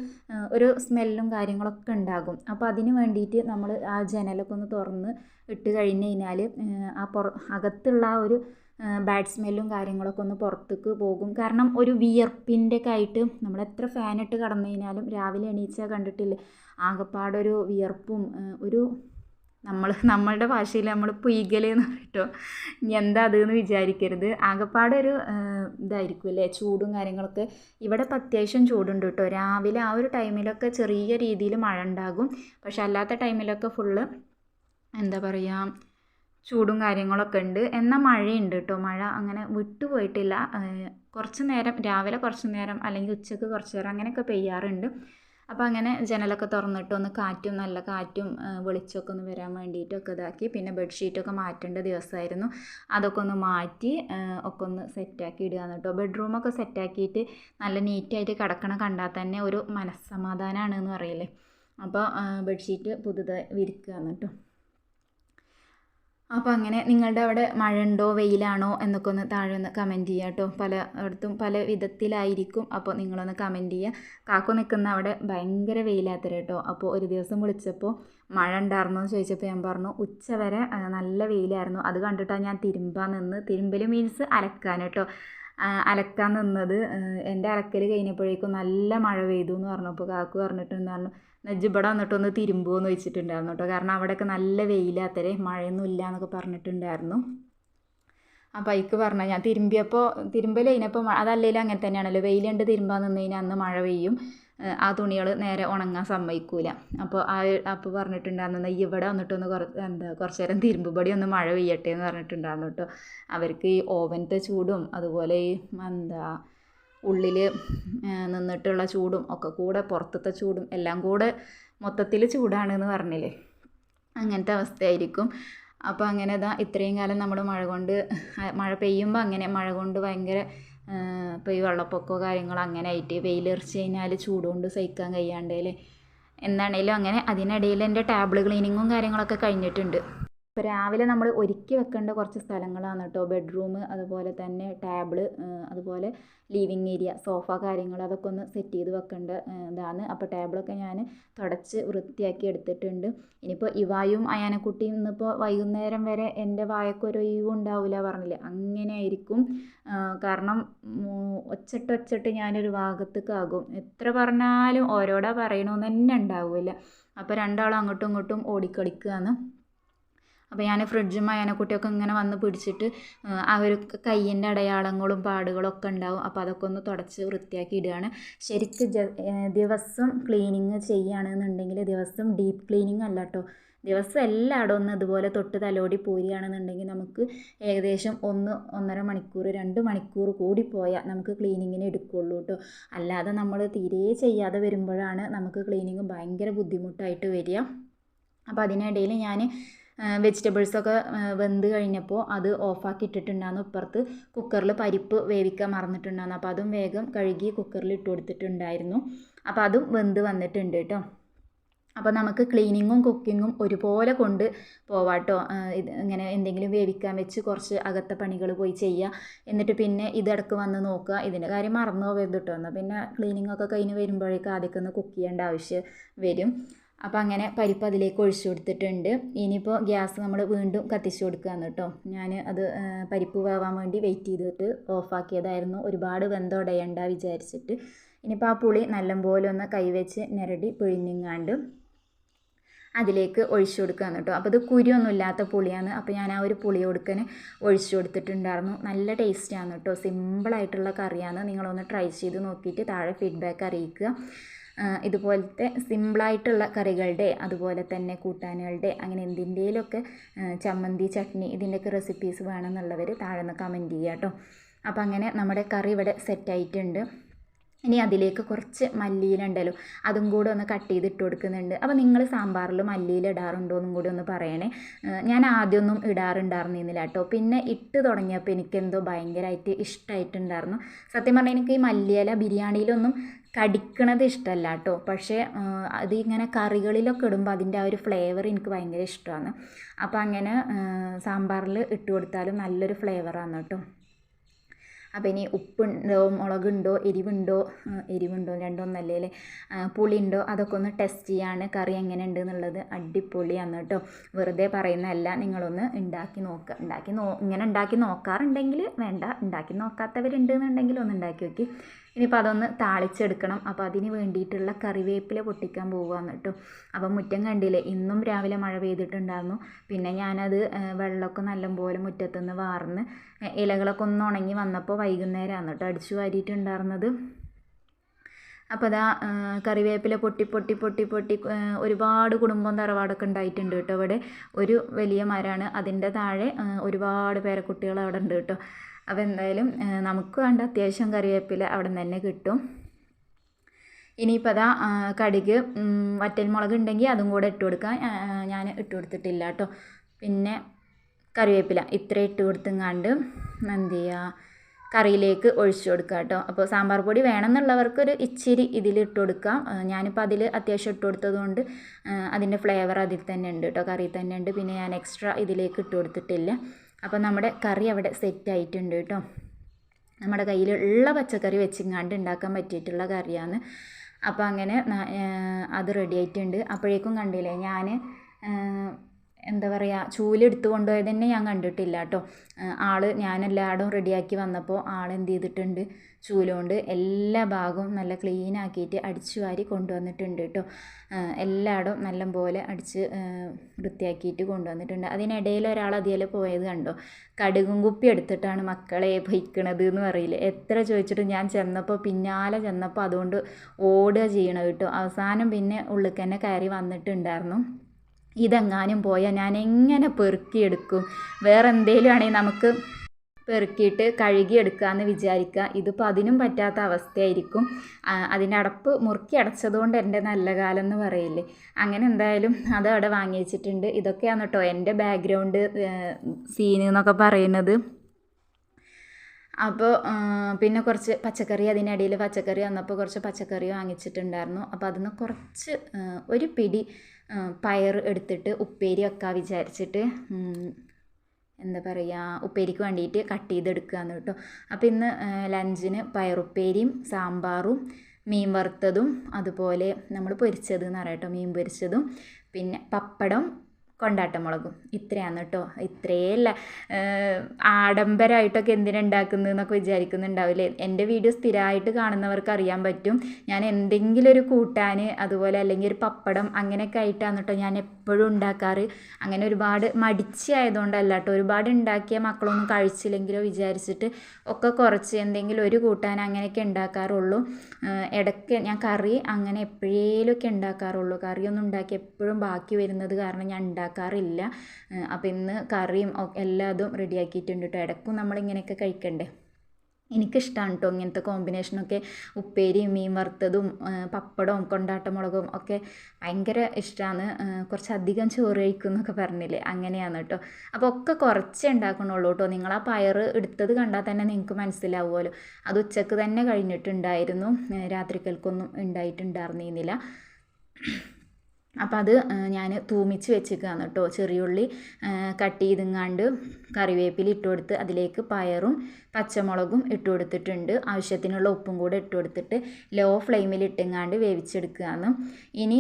ഒരു സ്മെല്ലും കാര്യങ്ങളൊക്കെ ഉണ്ടാകും. അപ്പോൾ അതിന് വേണ്ടിയിട്ട് നമ്മൾ ആ ജനലൊക്കെ ഒന്ന് തുറന്ന് ഇട്ട് കഴിഞ്ഞ് കഴിഞ്ഞാൽ ആ പുറ അകത്തുള്ള ആ ഒരു ബാഡ് സ്മെല്ലും കാര്യങ്ങളൊക്കെ ഒന്ന് പുറത്തേക്ക് പോകും. കാരണം ഒരു വിയർപ്പിന്റെ ഒക്കെ ആയിട്ട് നമ്മൾ എത്ര ഫാനിട്ട് കടന്നു കഴിഞ്ഞാലും രാവിലെ എണീച്ചാൽ കണ്ടിട്ടില്ലേ? ആകെപ്പാടൊരു വിയർപ്പും ഒരു നമ്മൾ നമ്മളുടെ ഭാഷയിൽ നമ്മൾ പറയട്ടോ ഇനി എന്താ അത് എന്ന് വിചാരിക്കരുത്. ആകെപ്പാടൊരു ഇതായിരിക്കും അല്ലേ? ചൂടും കാര്യങ്ങളൊക്കെ. ഇവിടെ ഇപ്പം അത്യാവശ്യം ചൂടുണ്ട് കേട്ടോ. രാവിലെ ആ ഒരു ടൈമിലൊക്കെ ചെറിയ രീതിയിൽ മഴ ഉണ്ടാകും. പക്ഷെ അല്ലാത്ത ടൈമിലൊക്കെ ഫുള്ള് എന്താ പറയുക ചൂടും കാര്യങ്ങളൊക്കെ ഉണ്ട്. എന്നാൽ മഴയുണ്ട് കേട്ടോ മഴ അങ്ങനെ വിട്ടുപോയിട്ടില്ല. കുറച്ച് നേരം രാവിലെ കുറച്ച് നേരം അല്ലെങ്കിൽ ഉച്ചയ്ക്ക് കുറച്ച് നേരം അങ്ങനെയൊക്കെ പെയ്യാറുണ്ട്. അപ്പോൾ അങ്ങനെ ജനലൊക്കെ തുറന്നിട്ട് ഒന്ന് കാറ്റും നല്ല കാറ്റും വെളിച്ചമൊക്കെ ഒന്ന് വരാൻ വേണ്ടിയിട്ടൊക്കെ ഇതാക്കി. പിന്നെ ബെഡ്ഷീറ്റൊക്കെ മാറ്റേണ്ട ദിവസമായിരുന്നു. അതൊക്കെ ഒന്ന് മാറ്റി ഒക്കെ ഒന്ന് സെറ്റാക്കി ഇടുകയാണ് കേട്ടോ ബെഡ്റൂമൊക്കെ സെറ്റാക്കിയിട്ട് നല്ല നീറ്റായിട്ട് കിടക്കണ കണ്ടാൽ തന്നെ ഒരു മനസ്സമാധാനമാണ് എന്ന് പറയില്ലേ. അപ്പോൾ ബെഡ്ഷീറ്റ് പുതുതായി വിരിക്കുകയാണ് കേട്ടോ അപ്പോൾ അങ്ങനെ നിങ്ങളുടെ അവിടെ മഴ ഉണ്ടോ വെയിലാണോ എന്നൊക്കെ ഒന്ന് താഴെ ഒന്ന് കമന്റ് ചെയ്യുക കേട്ടോ. പല ഇടത്തും പല വിധത്തിലായിരിക്കും. അപ്പോൾ നിങ്ങളൊന്ന് കമന്റ് ചെയ്യുക. കാക്കു നിൽക്കുന്ന അവിടെ ഭയങ്കര വെയിലാത്തര കേട്ടോ. അപ്പോൾ ഒരു ദിവസം വിളിച്ചപ്പോൾ മഴ ഉണ്ടായിരുന്നു എന്ന് ചോദിച്ചപ്പോൾ ഞാൻ പറഞ്ഞു ഉച്ച വരെ നല്ല വെയിലായിരുന്നു. അത് കണ്ടിട്ടാണ് ഞാൻ തിരുമ്പാൻ നിന്ന് തിരുമ്പൽ മീൻസ് അലക്കാൻ കേട്ടോ. അലക്കാൻ നിന്നത് എന്റെ അലക്കൽ കഴിഞ്ഞപ്പോഴേക്കും നല്ല മഴ പെയ്തു എന്ന് പറഞ്ഞപ്പോൾ കാക്കു പറഞ്ഞിട്ടുണ്ടായിരുന്നു നജ്ജ് എന്നിട്ട് ഒന്ന് തിരുമ്പുമോ എന്ന് വെച്ചിട്ടുണ്ടായിരുന്നു കേട്ടോ കാരണം അവിടെയൊക്കെ നല്ല വെയിലാത്തരെ മഴയൊന്നും ഇല്ല എന്നൊക്കെ പറഞ്ഞിട്ടുണ്ടായിരുന്നു. ആ ബൈക്ക് പറഞ്ഞാൽ ഞാൻ തിരുമ്പിയപ്പോൾ തിരുമ്പൽ കഴിഞ്ഞപ്പോൾ അതല്ലേലും അങ്ങനെ തന്നെയാണല്ലോ. വെയിലുണ്ട് തിരുമ്പാൻ നിന്ന് കഴിഞ്ഞാൽ അന്ന് മഴ പെയ്യും. ആ തുണികൾ നേരെ ഉണങ്ങാൻ സമ്മതിക്കൂല. അപ്പോൾ ആ അപ്പോൾ പറഞ്ഞിട്ടുണ്ടായിരുന്നു ഇവിടെ വന്നിട്ടൊന്ന് കുറച്ച് എന്താ കുറച്ച് നേരം തിരുമ്പുപടി ഒന്ന് മഴ പെയ്യട്ടെ എന്ന് പറഞ്ഞിട്ടുണ്ടായിരുന്നു കേട്ടോ അവർക്ക് ഈ ഓവനത്തെ ചൂടും അതുപോലെ ഈ എന്താ ഉള്ളിൽ നിന്നിട്ടുള്ള ചൂടും ഒക്കെ കൂടെ പുറത്തത്തെ ചൂടും എല്ലാം കൂടെ മൊത്തത്തിൽ ചൂടാണെന്ന് പറഞ്ഞില്ലേ? അങ്ങനത്തെ അവസ്ഥയായിരിക്കും. അപ്പോൾ അങ്ങനെ ഇതാ ഇത്രയും കാലം നമ്മൾ മഴ കൊണ്ട് മഴ പെയ്യുമ്പോൾ അങ്ങനെ മഴ കൊണ്ട് ഭയങ്കര ഇപ്പോൾ ഈ വെള്ളപ്പൊക്കമോ കാര്യങ്ങളോ അങ്ങനെ ആയിട്ട് വെയിലെറിച്ച് കഴിഞ്ഞാൽ ചൂട് കൊണ്ട് സഹിക്കാൻ കഴിയാണ്ടല്ലേ എന്താണേലും അങ്ങനെ അതിനിടയിൽ എന്റെ ടേബിൾ ക്ലീനിങ്ങും കാര്യങ്ങളൊക്കെ കഴിഞ്ഞിട്ടുണ്ട്. ഇപ്പോൾ രാവിലെ നമ്മൾ ഒരുക്കി വെക്കേണ്ട കുറച്ച് സ്ഥലങ്ങളാണ് കേട്ടോ ബെഡ്റൂം അതുപോലെ തന്നെ ടേബിൾ അതുപോലെ ലിവിങ് ഏരിയ സോഫ കാര്യങ്ങൾ അതൊക്കെ ഒന്ന് സെറ്റ് ചെയ്ത് വെക്കേണ്ട ഇതാണ്. അപ്പോൾ ടേബിളൊക്കെ ഞാൻ തുടച്ച് വൃത്തിയാക്കി എടുത്തിട്ടുണ്ട്. ഇനിയിപ്പോൾ ഇവായും അയാനക്കുട്ടിയും ഇന്നിപ്പോൾ വൈകുന്നേരം വരെ എന്റെ വായക്കൊരു ഒഴിവും ഉണ്ടാവില്ല പറഞ്ഞില്ലേ? അങ്ങനെ ആയിരിക്കും കാരണം ഒച്ചട്ട് ഒച്ചട്ട് ഞാനൊരു ഭാഗത്തേക്കാകും എത്ര പറഞ്ഞാലും ഓരോടാ പറയണമെന്ന് തന്നെ ഉണ്ടാവില്ല. അപ്പോൾ രണ്ടാളും അങ്ങോട്ടും ഇങ്ങോട്ടും ഓടിക്കളിക്കുകയാണ് അപ്പോൾ ഞാൻ ഫ്രിഡ്ജും അയനക്കുട്ടിയൊക്കെ ഇങ്ങനെ വന്ന് പിടിച്ചിട്ട് ഒരു കയ്യിന്റെ അടയാളങ്ങളും പാടുകളും ഒക്കെ ഉണ്ടാവും. അപ്പോൾ അതൊക്കെ ഒന്ന് തുടച്ച് വൃത്തിയാക്കി ഇടുകയാണ്. ശരിക്ക് ദിവസം ക്ലീനിങ് ചെയ്യുകയാണെന്നുണ്ടെങ്കിൽ ദിവസം ഡീപ്പ് ക്ലീനിങ് അല്ല കേട്ടോ ദിവസം എല്ലായിടവും ഒന്ന് ഇതുപോലെ തൊട്ട് തലോടി പോരുകയാണെന്നുണ്ടെങ്കിൽ നമുക്ക് ഏകദേശം ഒന്ന് ഒന്നര മണിക്കൂർ രണ്ട് മണിക്കൂർ കൂടി പോയാൽ നമുക്ക് ക്ലീനിങ്ങിന് എടുക്കുള്ളൂ കേട്ടോ അല്ലാതെ നമ്മൾ തീരെ ചെയ്യാതെ വരുമ്പോഴാണ് നമുക്ക് ക്ലീനിങ് ഭയങ്കര ബുദ്ധിമുട്ടായിട്ട് വരിക. അപ്പോൾ അതിനിടയിൽ ഞാൻ വെജിറ്റബിൾസൊക്കെ വെന്ത് കഴിഞ്ഞപ്പോൾ അത് ഓഫാക്കി ഇട്ടിട്ടുണ്ടായിരുന്നു ഇപ്പുറത്ത് കുക്കറിൽ പരിപ്പ് വേവിക്കാൻ മറന്നിട്ടുണ്ടായിരുന്നു അപ്പോൾ അതും വേഗം കഴുകി കുക്കറിൽ ഇട്ട് കൊടുത്തിട്ടുണ്ടായിരുന്നു. അപ്പോൾ അതും വെന്ത് വന്നിട്ടുണ്ട് കേട്ടോ അപ്പോൾ നമുക്ക് ക്ലീനിങ്ങും കുക്കിങ്ങും ഒരുപോലെ കൊണ്ട് പോവാട്ടോ ഇത് ഇങ്ങനെ എന്തെങ്കിലും വേവിക്കാൻ വെച്ച് കുറച്ച് അകത്തെ പണികൾ പോയി ചെയ്യുക എന്നിട്ട് പിന്നെ ഇതിടക്ക് വന്ന് നോക്കുക. ഇതിന്റെ കാര്യം മറന്നു പോകരുത് കേട്ടോ എന്നാൽ പിന്നെ ക്ലീനിങ്ങൊക്കെ കഴിഞ്ഞ് വരുമ്പോഴേക്കും ആദ്യമൊക്കെ ഒന്ന് കുക്ക് ചെയ്യേണ്ട ആവശ്യം വരും. അപ്പോൾ അങ്ങനെ പരിപ്പ് അതിലേക്ക് ഒഴിച്ചു കൊടുത്തിട്ടുണ്ട്. ഇനിയിപ്പോൾ ഗ്യാസ് നമ്മൾ വീണ്ടും കത്തിച്ചു കൊടുക്കുകയാണ് കേട്ടോ. ഞാൻ അത് പരിപ്പ് വേവാൻ വേണ്ടി വെയിറ്റ് ചെയ്തിട്ട് ഓഫാക്കിയതായിരുന്നു ഒരുപാട് വെന്തോടയണ്ട വിചാരിച്ചിട്ട്. ഇനിയിപ്പോൾ ആ പുളി നല്ലപോലെ ഒന്ന് കൈവച്ച് നിരടി പിഴിഞ്ഞിങ്ങാണ്ട് അതിലേക്ക് ഒഴിച്ചു കൊടുക്കുകയാണ് കേട്ടോ. അപ്പോൾ അത് കുരിയൊന്നും ഇല്ലാത്ത പുളിയാണ്. അപ്പോൾ ഞാൻ ആ ഒരു പുളി കൊടുക്കന് ഒഴിച്ചു കൊടുത്തിട്ടുണ്ടായിരുന്നു. നല്ല ടേസ്റ്റാണ് കേട്ടോ. സിമ്പിളായിട്ടുള്ള കറിയാണ്. നിങ്ങളൊന്ന് ട്രൈ ചെയ്ത് നോക്കിയിട്ട് താഴെ ഫീഡ്ബാക്ക് അറിയിക്കുക. ഇതുപോലത്തെ സിമ്പിളായിട്ടുള്ള കറികളുടെ അതുപോലെ തന്നെ കൂട്ടാനുകളുടെ അങ്ങനെ എന്തിന്റെയിലൊക്കെ ചമ്മന്തി ചട്നി ഇതിന്റെയൊക്കെ റെസിപ്പീസ് വേണമെന്നുള്ളവർ താഴെ നിന്ന് കമന്റ് ചെയ്യുക കേട്ടോ അപ്പോൾ അങ്ങനെ നമ്മുടെ കറി ഇവിടെ സെറ്റായിട്ടുണ്ട് ഇനി അതിലേക്ക് കുറച്ച് മല്ലിയില ഉണ്ടല്ലോ അതും കൂടെ ഒന്ന് കട്ട് ചെയ്ത് ഇട്ട് കൊടുക്കുന്നുണ്ട്. അപ്പോൾ നിങ്ങൾ സാമ്പാറിൽ മല്ലിയില ഇടാറുണ്ടോ എന്നും കൂടി ഒന്ന് പറയണേ. ഞാൻ ആദ്യമൊന്നും ഇടാറുണ്ടായിരുന്നില്ല കേട്ടോ. പിന്നെ ഇട്ട് തുടങ്ങിയപ്പോൾ എനിക്കെന്തോ ഭയങ്കരമായിട്ട് ഇഷ്ടമായിട്ടുണ്ടായിരുന്നു സത്യം പറഞ്ഞാൽ എനിക്ക് ഈ മല്ലിയില ബിരിയാണിയിലൊന്നും കടിക്കണത് ഇഷ്ടമല്ല കേട്ടോ. പക്ഷേ അതിങ്ങനെ കറികളിലൊക്കെ ഇടുമ്പോൾ അതിന്റെ ആ ഒരു ഫ്ലേവർ എനിക്ക് ഭയങ്കര ഇഷ്ടമാണ്. അപ്പോൾ അങ്ങനെ സാമ്പാറിൽ ഇട്ട് കൊടുത്താലും നല്ലൊരു ഫ്ലേവറാണ് കേട്ടോ. അപ്പോൾ ഇനി ഉപ്പുണ്ടോ മുളകുണ്ടോ എരിവുണ്ടോ? എരിവുണ്ടോ രണ്ടൊന്നല്ലേ അല്ലേ? പുളിയുണ്ടോ അതൊക്കെ ഒന്ന് ടെസ്റ്റ് ചെയ്യാണ്. കറി എങ്ങനെ ഉണ്ട് എന്നുള്ളത് അടിപൊളിയാണ് കേട്ടോ. വെറുതെ പറയുന്നതല്ല. നിങ്ങളൊന്ന് ഉണ്ടാക്കി നോക്കുക ഉണ്ടാക്കി നോ ഇങ്ങനെ ഉണ്ടാക്കി നോക്കാറുണ്ടെങ്കിൽ വേണ്ട. ഉണ്ടാക്കി നോക്കാത്തവരുണ്ട് എന്നുണ്ടെങ്കിൽ ഒന്ന് ഉണ്ടാക്കി നോക്കി. ഇനിയിപ്പോൾ അതൊന്ന് താളിച്ചെടുക്കണം. അപ്പോൾ അതിന് വേണ്ടിയിട്ടുള്ള കറിവേപ്പില പൊട്ടിക്കാൻ പോവുകയാണ് കേട്ടോ. അപ്പം മുറ്റം കണ്ടില്ലേ ഇന്നും രാവിലെ മഴ പെയ്തിട്ടുണ്ടായിരുന്നു. പിന്നെ ഞാനത് വെള്ളമൊക്കെ നല്ലപോലെ മുറ്റത്തുനിന്ന് വാർന്ന് ഇലകളൊക്കെ ഒന്ന് ഉണങ്ങി വന്നപ്പോൾ വൈകുന്നേരമാണ് കേട്ടോ അടിച്ചു വാരിയിട്ടുണ്ടായിരുന്നത്. അപ്പോൾ അതാ കറിവേപ്പില പൊട്ടി പൊട്ടി പൊട്ടി പൊട്ടി ഒരുപാട് കുടുംബം തറവാടൊക്കെ ഉണ്ടായിട്ടുണ്ട് കേട്ടോ അവിടെ ഒരു വലിയ മരമാണ് അതിന്റെ താഴെ ഒരുപാട് പേരക്കുട്ടികൾ അവിടെ ഉണ്ട് കേട്ടോ. അപ്പോൾ എന്തായാലും നമുക്ക് വേണ്ട അത്യാവശ്യം കറിവേപ്പില അവിടെ നിന്ന് തന്നെ കിട്ടും. ഇനിയിപ്പോൾ അതാ കടുക് വറ്റൽമുളക് ഉണ്ടെങ്കിൽ അതും കൂടെ ഇട്ട് കൊടുക്കാം. ഞാൻ ഇട്ട് കൊടുത്തിട്ടില്ല കേട്ടോ. പിന്നെ കറിവേപ്പില ഇത്ര ഇട്ട് കൊടുത്തുങ്ങാണ്ട് എന്ത് ചെയ്യുക കറിയിലേക്ക് ഒഴിച്ചു കൊടുക്കുക കേട്ടോ. അപ്പോൾ സാമ്പാർ പൊടി വേണമെന്നുള്ളവർക്ക് ഒരു ഇച്ചിരി ഇതിൽ ഇട്ട് കൊടുക്കാം. ഞാനിപ്പോൾ അതിൽ അത്യാവശ്യം ഇട്ട് കൊടുത്തതുകൊണ്ട് അതിന്റെ ഫ്ലേവർ അതിൽ തന്നെ ഉണ്ട് കേട്ടോ. കറിയിൽ തന്നെ ഉണ്ട്. പിന്നെ ഞാൻ എക്സ്ട്രാ ഇതിലേക്ക് ഇട്ട് കൊടുത്തിട്ടില്ല. അപ്പോൾ നമ്മുടെ കറി അവിടെ സെറ്റ് ആയിട്ടുണ്ട് കേട്ടോ. നമ്മുടെ കയ്യിലുള്ള പച്ചക്കറി വെച്ചിങ്ങാണ്ട് ഉണ്ടാക്കാൻ പറ്റിയിട്ടുള്ള കറിയാണ്. അപ്പോൾ അങ്ങനെ അത് റെഡി ആയിട്ടുണ്ട്. അപ്പോഴേക്കും കണ്ടില്ലേ ഞാൻ എന്താ പറയുക ചൂലെടുത്ത് കൊണ്ടുപോയത് തന്നെ ഞാൻ കണ്ടിട്ടില്ല കേട്ടോ ആൾ ഞാനെല്ലായിടും റെഡിയാക്കി വന്നപ്പോൾ ആൾ എന്ത് ചെയ്തിട്ടുണ്ട് ചൂലുകൊണ്ട് എല്ലാ ഭാഗവും നല്ല ക്ലീൻ ആക്കിയിട്ട് അടിച്ചു വാരി കൊണ്ടുവന്നിട്ടുണ്ട് കേട്ടോ എല്ലായിടവും നല്ലപോലെ അടിച്ച് വൃത്തിയാക്കിയിട്ട് കൊണ്ടുവന്നിട്ടുണ്ട്. അതിനിടയിൽ ഒരാൾ അതിലെ പോയത് കണ്ടോ? കടുകും കുപ്പി എടുത്തിട്ടാണ് മക്കളെ പൊയ്ക്കണത് എന്ന് പറയില്ലേ? എത്ര ചോദിച്ചിട്ട് ഞാൻ ചെന്നപ്പോൾ പിന്നാലെ ചെന്നപ്പോൾ അതുകൊണ്ട് ഓടുക ചെയ്യണം കേട്ടോ അവസാനം പിന്നെ ഉള്ളിൽ തന്നെ കയറി വന്നിട്ടുണ്ടായിരുന്നു. ഇതെങ്ങാനും പോയാൽ ഞാൻ എങ്ങനെ പെറുക്കിയെടുക്കും? വേറെ എന്തെങ്കിലും ആണെങ്കിൽ നമുക്ക് പെറുക്കിയിട്ട് കഴുകിയെടുക്കാമെന്ന് വിചാരിക്കുക ഇതിപ്പോൾ അതിനും പറ്റാത്ത അവസ്ഥയായിരിക്കും. അതിന്റെ അടപ്പ് മുറുക്കി അടച്ചതുകൊണ്ട് എന്റെ നല്ല കാലം എന്ന് പറയില്ലേ? അങ്ങനെ എന്തായാലും അത് അവിടെ വാങ്ങി വെച്ചിട്ടുണ്ട് ഇതൊക്കെയാണ് കേട്ടോ എന്റെ ബാക്ക്ഗ്രൗണ്ട് സീൻ എന്നൊക്കെ പറയുന്നത്. അപ്പോൾ പിന്നെ കുറച്ച് പച്ചക്കറി അതിനിടയിൽ പച്ചക്കറി വന്നപ്പോൾ കുറച്ച് പച്ചക്കറി വാങ്ങിച്ചിട്ടുണ്ടായിരുന്നു. അപ്പോൾ അതിന് കുറച്ച് ഒരു പിടി പയർ എടുത്തിട്ട് ഉപ്പേരി വെക്കാൻ വിചാരിച്ചിട്ട് എന്താ പറയുക ഉപ്പേരിക്ക് വേണ്ടിയിട്ട് കട്ട് ചെയ്തെടുക്കുകയെന്ന് കേട്ടോ. അപ്പോൾ ഇന്ന് ലഞ്ചിന് പയറുപ്പേരിയും സാമ്പാറും മീൻ വറുത്തതും അതുപോലെ നമ്മൾ പൊരിച്ചത് എന്ന് പറയാം കേട്ടോ മീൻ പൊരിച്ചതും പിന്നെ പപ്പടം കൊണ്ടാട്ടമുളകും. ഇത്രയാണ് കേട്ടോ ഇത്രയല്ല. ആഡംബരമായിട്ടൊക്കെ എന്തിനുണ്ടാക്കുന്നത് എന്നൊക്കെ വിചാരിക്കുന്നുണ്ടാവില്ലേ? എന്റെ വീഡിയോ സ്ഥിരമായിട്ട് കാണുന്നവർക്ക് അറിയാൻ പറ്റും. ഞാൻ എന്തെങ്കിലും ഒരു കൂട്ടാൻ അതുപോലെ അല്ലെങ്കിൽ ഒരു പപ്പടം അങ്ങനെയൊക്കെ ആയിട്ടാണ് കേട്ടോ ഞാൻ എപ്പോഴും ഉണ്ടാക്കാറ്. അങ്ങനെ ഒരുപാട് മടിച്ചായതുകൊണ്ടല്ല കേട്ടോ ഒരുപാട് ഉണ്ടാക്കിയ മക്കളൊന്നും കഴിച്ചില്ലെങ്കിലോ വിചാരിച്ചിട്ട് ഒക്കെ കുറച്ച് എന്തെങ്കിലും ഒരു കൂട്ടാൻ അങ്ങനെയൊക്കെ ഉണ്ടാക്കാറുള്ളൂ. ഇടയ്ക്ക് ഞാൻ കറി അങ്ങനെ എപ്പോഴേലുമൊക്കെ ഉണ്ടാക്കാറുള്ളൂ. കറിയൊന്നും ഉണ്ടാക്കി എപ്പോഴും ബാക്കി വരുന്നത് കാരണം ഞാൻ ഉണ്ടാക്കാറില്ല. അപ്പോൾ ഇന്ന് കറിയും എല്ലാതും റെഡിയാക്കിയിട്ടുണ്ട് കേട്ടോ ഇടയ്ക്കും നമ്മളിങ്ങനെയൊക്കെ കഴിക്കണ്ടേ? എനിക്കിഷ്ടമാണ് കേട്ടോ ഇങ്ങനത്തെ കോമ്പിനേഷനൊക്കെ ഉപ്പേരിയും മീൻ വറുത്തതും പപ്പടവും കൊണ്ടാട്ടമുളകും ഒക്കെ ഭയങ്കര ഇഷ്ടമാണ് കുറച്ചധികം ചോറ് കഴിക്കും എന്നൊക്കെ പറഞ്ഞില്ലേ? അങ്ങനെയാണ് കേട്ടോ അപ്പോൾ ഒക്കെ കുറച്ചേ ഉണ്ടാക്കണുള്ളൂ കേട്ടോ നിങ്ങൾ ആ പയർ എടുത്തത് കണ്ടാൽ തന്നെ നിങ്ങൾക്ക് മനസ്സിലാവുമല്ലോ. അത് ഉച്ചയ്ക്ക് തന്നെ കഴിഞ്ഞിട്ടുണ്ടായിരുന്നു. രാത്രിക്കൽക്കൊന്നും ഉണ്ടായിട്ടുണ്ടായിരുന്നില്ല. അപ്പോൾ അത് ഞാൻ തൂമിച്ച് വെച്ചിരിക്കുകയാണ് കേട്ടോ. ചെറിയുള്ളി കട്ട് ചെയ്തിങ്ങാണ്ട് കറിവേപ്പില ഇട്ട് കൊടുത്ത് അതിലേക്ക് പയറും പച്ചമുളകും ഇട്ട് കൊടുത്തിട്ടുണ്ട്. ആവശ്യത്തിനുള്ള ഉപ്പും കൂടെ ഇട്ട് കൊടുത്തിട്ട് ലോ ഫ്ലെയിമിൽ ഇട്ടെങ്ങാണ്ട് വേവിച്ചെടുക്കുകയാണ് ഇനി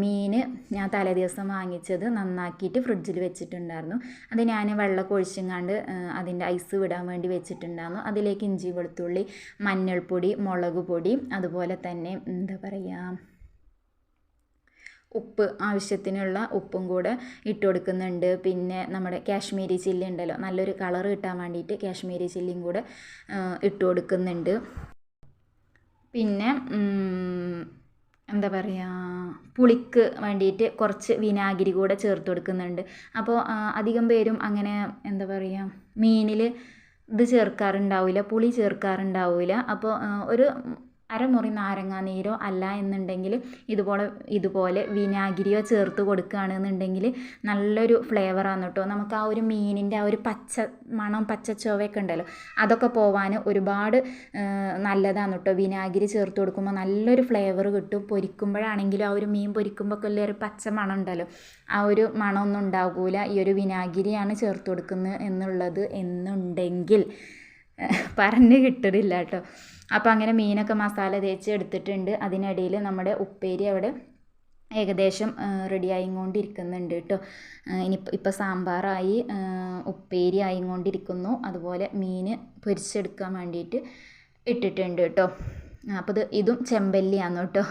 മീൻ ഞാൻ തലേദിവസം വാങ്ങിച്ചത് നന്നാക്കിയിട്ട് ഫ്രിഡ്ജിൽ വെച്ചിട്ടുണ്ടായിരുന്നു. അത് ഞാൻ വെള്ളം കൊഴിച്ചെങ്ങാണ്ട് അതിന്റെ ഐസ് വിടാൻ വേണ്ടി വെച്ചിട്ടുണ്ടായിരുന്നു. അതിലേക്ക് ഇഞ്ചി വെളുത്തുള്ളി മഞ്ഞൾപ്പൊടി മുളക് പൊടി അതുപോലെ തന്നെ എന്താ പറയുക ഉപ്പ് ആവശ്യത്തിനുള്ള ഉപ്പും കൂടെ ഇട്ട് കൊടുക്കുന്നുണ്ട് പിന്നെ നമ്മുടെ കാശ്മീരി ചില്ലി ഉണ്ടല്ലോ നല്ലൊരു കളർ കിട്ടാൻ വേണ്ടിയിട്ട് കാശ്മീരി ചില്ലിയും കൂടെ ഇട്ട് കൊടുക്കുന്നുണ്ട് പിന്നെ എന്താ പറയുക പുളിക്ക് വേണ്ടിയിട്ട് കുറച്ച് വിനാഗിരി കൂടെ ചേർത്ത് കൊടുക്കുന്നുണ്ട്. അപ്പോൾ അധികം പേരും അങ്ങനെ എന്താ പറയുക മീനിൽ ഇത് ചേർക്കാറുണ്ടാവില്ല പുളി ചേർക്കാറുണ്ടാവില്ല അപ്പോൾ ഒരു അരമുറി നാരങ്ങാനീരോ അല്ല എന്നുണ്ടെങ്കിൽ ഇതുപോലെ ഇതുപോലെ വിനാഗിരിയോ ചേർത്ത് കൊടുക്കുകയാണെന്നുണ്ടെങ്കിൽ നല്ലൊരു ഫ്ലേവറാണ് കേട്ടോ. നമുക്ക് ആ ഒരു മീനിന്റെ ആ ഒരു പച്ച മണം പച്ച ചുവയൊക്കെ ഉണ്ടല്ലോ അതൊക്കെ പോവാൻ ഒരുപാട് നല്ലതാണ് കേട്ടോ. വിനാഗിരി ചേർത്ത് കൊടുക്കുമ്പോൾ നല്ലൊരു ഫ്ലേവർ കിട്ടും. പൊരിക്കുമ്പോഴാണെങ്കിലും ആ ഒരു മീൻ പൊരിക്കുമ്പോൾ ഒക്കെ ഒരു പച്ച മണം ഉണ്ടല്ലോ ആ ഒരു മണമൊന്നും ഉണ്ടാകില്ല ഈ ഒരു വിനാഗിരിയാണ് ചേർത്ത് കൊടുക്കുന്നത് എന്നുള്ളത് എന്നുണ്ടെങ്കിൽ പറഞ്ഞ് കിട്ടണില്ല കേട്ടോ. അപ്പോൾ അങ്ങനെ മീനൊക്കെ മസാല തേച്ച് എടുത്തിട്ടുണ്ട്. അതിനിടയിൽ നമ്മുടെ ഉപ്പേരി അവിടെ ഏകദേശം റെഡി ആയിക്കൊണ്ടിരിക്കുന്നുണ്ട് കേട്ടോ. ഇനി ഇപ്പോൾ സാമ്പാറായി ഉപ്പേരി ആയിക്കൊണ്ടിരിക്കുന്നു. അതുപോലെ മീൻ പൊരിച്ചെടുക്കാൻ വേണ്ടിയിട്ട് ഇട്ടിട്ടുണ്ട് കേട്ടോ. അപ്പോൾ ഇത് ഇതും ചെമ്പല്ലിയാണ് കേട്ടോ.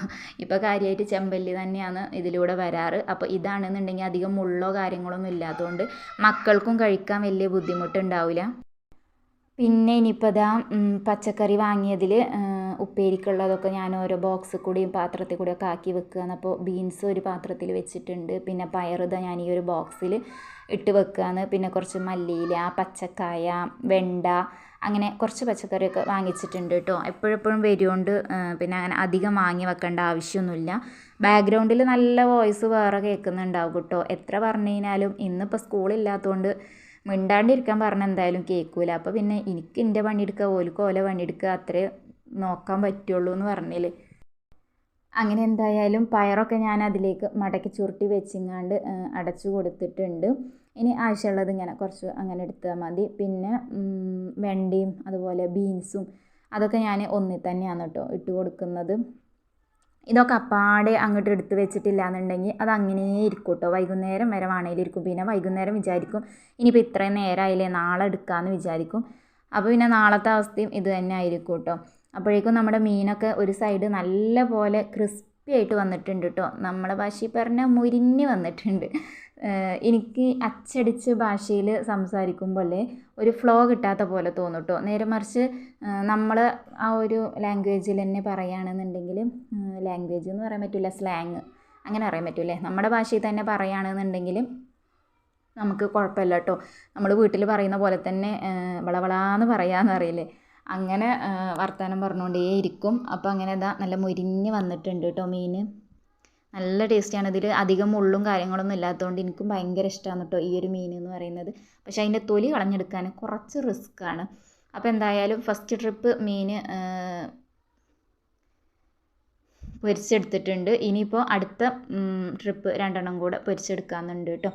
ഇപ്പോൾ കാര്യമായിട്ട് ചെമ്പല്ലി തന്നെയാണ് ഇതിലൂടെ വരാറ്. അപ്പോൾ ഇതാണെന്നുണ്ടെങ്കിൽ അധികം മുള്ളോ കാര്യങ്ങളൊന്നും ഇല്ലാത്തതുകൊണ്ട് മക്കൾക്കും കഴിക്കാൻ വലിയ ബുദ്ധിമുട്ടുണ്ടാവില്ല. പിന്നെ ഇനിയിപ്പോൾ ഇതാ പച്ചക്കറി വാങ്ങിയതിൽ ഉപ്പേരിക്കുള്ളതൊക്കെ ഞാൻ ഓരോ ബോക്സിൽ കൂടിയും പാത്രത്തിൽ കൂടിയൊക്കെ ആക്കി വെക്കുകയാണ് അപ്പോൾ ബീൻസ് ഒരു പാത്രത്തിൽ വെച്ചിട്ടുണ്ട്. പിന്നെ പയറുത ഞാൻ ഈ ഒരു ബോക്സിൽ ഇട്ട് വെക്കുകയാണ് പിന്നെ കുറച്ച് മല്ലിയില പച്ചക്കായ വെണ്ട അങ്ങനെ കുറച്ച് പച്ചക്കറിയൊക്കെ വാങ്ങിച്ചിട്ടുണ്ട് കേട്ടോ എപ്പോഴെപ്പോഴും വരുകൊണ്ട് പിന്നെ അങ്ങനെ അധികം വാങ്ങി വെക്കേണ്ട ആവശ്യമൊന്നുമില്ല ബാക്ക്ഗ്രൗണ്ടിൽ നല്ല വോയിസ് വേറെ കേൾക്കുന്നുണ്ടാവും കേട്ടോ എത്ര പറഞ്ഞു കഴിഞ്ഞാലും ഇന്നിപ്പോൾ സ്കൂളില്ലാത്തതുകൊണ്ട് മിണ്ടാണ്ടിരിക്കാൻ പറഞ്ഞ എന്തായാലും കേൾക്കൂല. അപ്പോൾ പിന്നെ എനിക്ക് എന്റെ പണിയെടുക്കുക ഓൽക്ക് ഓല പണിയെടുക്കുക അത്രേ നോക്കാൻ പറ്റുള്ളൂ എന്ന് പറഞ്ഞില്ല അങ്ങനെ എന്തായാലും പയറൊക്കെ ഞാൻ അതിലേക്ക് മടക്കി ചുരുട്ടി വെച്ചിങ്ങാണ്ട് അടച്ചു കൊടുത്തിട്ടുണ്ട്. ഇനി ആവശ്യമുള്ളത് ഇങ്ങനെ കുറച്ച് അങ്ങനെ എടുത്താൽ മതി. പിന്നെ വെണ്ടയും അതുപോലെ ബീൻസും അതൊക്കെ ഞാൻ ഒന്നിൽ തന്നെയാണ് കേട്ടോ ഇട്ട് കൊടുക്കുന്നത്. ഇതൊക്കെ അപ്പാടെ അങ്ങോട്ട് എടുത്ത് വെച്ചിട്ടില്ല എന്നുണ്ടെങ്കിൽ അത് അങ്ങനെ ഇരിക്കും കേട്ടോ വൈകുന്നേരം വരെ വേണേലിരിക്കും. പിന്നെ വൈകുന്നേരം വിചാരിക്കും ഇനിയിപ്പോൾ ഇത്രയും നേരമായില്ലേ നാളെ എടുക്കാമെന്ന് വിചാരിക്കും. അപ്പോൾ പിന്നെ നാളത്തെ അവസ്ഥയും ഇത് തന്നെ ആയിരിക്കും കേട്ടോ അപ്പോഴേക്കും നമ്മുടെ മീനൊക്കെ ഒരു സൈഡ് നല്ല പോലെ ക്രിസ്പി ആയിട്ട് വന്നിട്ടുണ്ട് കേട്ടോ നമ്മളെ ഭാഷയിൽ പറഞ്ഞാൽ മുരിഞ്ഞ് വന്നിട്ടുണ്ട്. എനിക്ക് അച്ചടിച്ച് ഭാഷയിൽ സംസാരിക്കുമ്പോൾ ഒരു ഫ്ലോ കിട്ടാത്ത പോലെ തോന്നും കേട്ടോ നേരെ മറിച്ച് നമ്മൾ ആ ഒരു ലാംഗ്വേജിൽ തന്നെ പറയുകയാണെന്നുണ്ടെങ്കിൽ ലാംഗ്വേജ് എന്ന് പറയാൻ പറ്റില്ല സ്ലാങ് അങ്ങനെ അറിയാൻ പറ്റില്ലേ? നമ്മുടെ ഭാഷയിൽ തന്നെ പറയുകയാണെന്നുണ്ടെങ്കിൽ നമുക്ക് കുഴപ്പമില്ല കേട്ടോ. നമ്മൾ വീട്ടിൽ പറയുന്ന പോലെ തന്നെ വളവളാന്ന് പറയാമെന്ന് അറിയില്ലേ? അങ്ങനെ വർത്തമാനം പറഞ്ഞുകൊണ്ടേ ഇരിക്കും അപ്പോൾ അങ്ങനെ ഇതാ നല്ല മുരിഞ്ഞ് വന്നിട്ടുണ്ട് കേട്ടോ മീൻ നല്ല ടേസ്റ്റിയാണ്. ഇതിൽ അധികം മുള്ളും കാര്യങ്ങളൊന്നും ഇല്ലാത്തതുകൊണ്ട് എനിക്കും ഭയങ്കര ഇഷ്ടമാണ് കേട്ടോ ഈ ഒരു മീൻ എന്ന് പറയുന്നത്. പക്ഷേ അതിന്റെ തൊലി കളഞ്ഞെടുക്കാൻ കുറച്ച് റിസ്ക്കാണ് അപ്പോൾ എന്തായാലും ഫസ്റ്റ് ട്രിപ്പ് മീൻ പൊരിച്ചെടുത്തിട്ടുണ്ട്. ഇനിയിപ്പോൾ അടുത്ത ട്രിപ്പ് രണ്ടെണ്ണം കൂടെ പൊരിച്ചെടുക്കാമെന്നുണ്ട് കേട്ടോ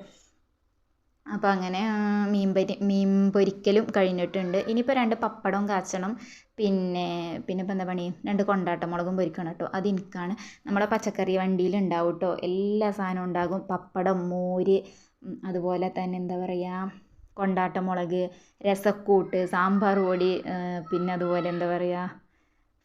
അപ്പോൾ അങ്ങനെ മീൻ പൊരി മീൻ പൊരിക്കലും കഴിഞ്ഞിട്ടുണ്ട്. ഇനിയിപ്പോൾ രണ്ട് പപ്പടവും കാച്ചണം. പിന്നെ പിന്നെ ഇപ്പം എന്താ പണി? രണ്ട് കൊണ്ടാട്ടം മുളകും പൊരിക്കണം കേട്ടോ. അത് എനിക്കാണ് നമ്മളെ പച്ചക്കറി വണ്ടിയിൽ ഉണ്ടാവും കേട്ടോ എല്ലാ സാധനവും ഉണ്ടാകും. പപ്പടം മോര് അതുപോലെ തന്നെ എന്താ പറയുക കൊണ്ടാട്ട മുളക് രസക്കൂട്ട് സാമ്പാർ പൊടി പിന്നെ അതുപോലെ എന്താ പറയുക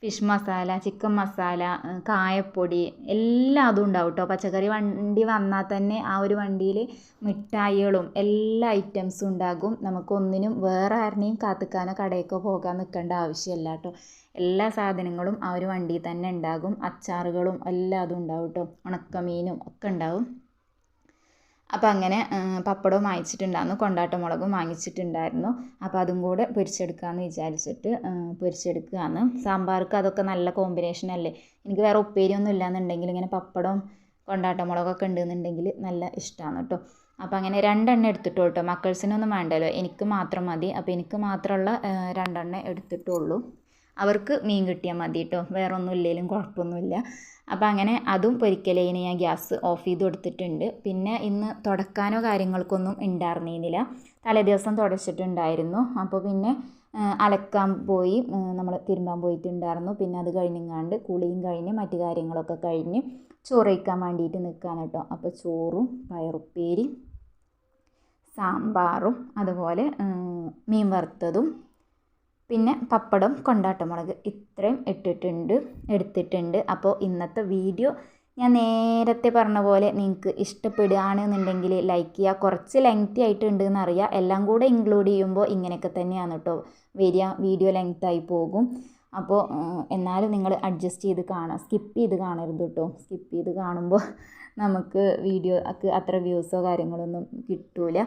ഫിഷ് മസാല ചിക്കൻ മസാല കായപ്പൊടി എല്ലാം അതും ഉണ്ടാവും കേട്ടോ പച്ചക്കറി വണ്ടി വന്നാൽ തന്നെ ആ ഒരു വണ്ടിയിൽ മിഠായികളും എല്ലാ ഐറ്റംസും ഉണ്ടാകും. നമുക്കൊന്നിനും വേറെ ആരുടെയും കാത്തുക്കാനോ കടയൊക്കെ പോകാൻ നിൽക്കേണ്ട ആവശ്യമില്ല കേട്ടോ എല്ലാ സാധനങ്ങളും ആ ഒരു വണ്ടിയിൽ തന്നെ ഉണ്ടാകും. അച്ചാറുകളും എല്ലാം അതും ഉണ്ടാവും കേട്ടോ ഉണക്കമീനും ഒക്കെ ഉണ്ടാവും. അപ്പോൾ അങ്ങനെ പപ്പടവും വാങ്ങിച്ചിട്ടുണ്ടായിരുന്നു. കൊണ്ടാട്ട മുളകും വാങ്ങിച്ചിട്ടുണ്ടായിരുന്നു. അപ്പോൾ അതും കൂടെ പൊരിച്ചെടുക്കാമെന്ന് വിചാരിച്ചിട്ട് പൊരിച്ചെടുക്കുകയാണ് സാമ്പാർക്ക് അതൊക്കെ നല്ല കോമ്പിനേഷൻ അല്ലേ? എനിക്ക് വേറെ ഉപ്പേരിയൊന്നും ഇല്ലാന്നുണ്ടെങ്കിൽ ഇങ്ങനെ പപ്പടവും കൊണ്ടാട്ട മുളകൊക്കെ ഉണ്ടെന്നുണ്ടെങ്കിൽ നല്ല ഇഷ്ടമാണ് കേട്ടോ. അപ്പോൾ അങ്ങനെ രണ്ടെണ്ണം എടുത്തിട്ടോ കേട്ടോ. മക്കൾസിനൊന്നും വേണ്ടല്ലോ. എനിക്ക് മാത്രം മതി. അപ്പോൾ എനിക്ക് മാത്രമുള്ള രണ്ടെണ്ണം എടുത്തിട്ടുള്ളൂ. അവർക്ക് മീൻ കിട്ടിയാൽ മതി കേട്ടോ വേറെ ഒന്നും ഇല്ലെങ്കിലും കുഴപ്പമൊന്നുമില്ല. അപ്പോൾ അങ്ങനെ അതും പൊരിക്കലേന് ഞാൻ ഗ്യാസ് ഓഫ് ചെയ്ത് കൊടുത്തിട്ടുണ്ട്. പിന്നെ ഇന്ന് തുടക്കാനോ കാര്യങ്ങൾക്കൊന്നും ഉണ്ടായിരുന്നില്ല തലേ ദിവസം തുടച്ചിട്ടുണ്ടായിരുന്നു. അപ്പോൾ പിന്നെ അലക്കാൻ പോയി നമ്മൾ തിരുമ്പാൻ പോയിട്ടുണ്ടായിരുന്നു. പിന്നെ അത് കഴിഞ്ഞങ്ങാണ്ട് കുളിയും കഴിഞ്ഞ് മറ്റു കാര്യങ്ങളൊക്കെ കഴിഞ്ഞ് ചോറ് കഴിക്കാൻ വേണ്ടിയിട്ട് നിൽക്കാൻ കേട്ടോ അപ്പോൾ ചോറും പയറുപ്പേരി സാമ്പാറും അതുപോലെ മീൻ വറുത്തതും പിന്നെ പപ്പടം കൊണ്ടാട്ടമുളക് ഇത്രയും ഇട്ടിട്ടുണ്ട് എടുത്തിട്ടുണ്ട്. അപ്പോൾ ഇന്നത്തെ വീഡിയോ ഞാൻ നേരത്തെ പറഞ്ഞ പോലെ നിങ്ങൾക്ക് ഇഷ്ടപ്പെടുകയാണെന്നുണ്ടെങ്കിൽ ലൈക്ക് ചെയ്യുക. കുറച്ച് ലെങ്ത്തി ആയിട്ടുണ്ട് എന്നറിയാം എല്ലാം കൂടെ ഇൻക്ലൂഡ് ചെയ്യുമ്പോൾ ഇങ്ങനെയൊക്കെ തന്നെയാണ് കേട്ടോ. വരിക വീഡിയോ ലെങ്ത്തായി പോകും. അപ്പോൾ എന്നാലും നിങ്ങൾ അഡ്ജസ്റ്റ് ചെയ്ത് കാണാം. സ്കിപ്പ് ചെയ്ത് കാണരുത് കേട്ടോ. സ്കിപ്പ് ചെയ്ത് കാണുമ്പോൾ നമുക്ക് വീഡിയോ അത്ര വ്യൂസോ കാര്യങ്ങളൊന്നും കിട്ടൂല.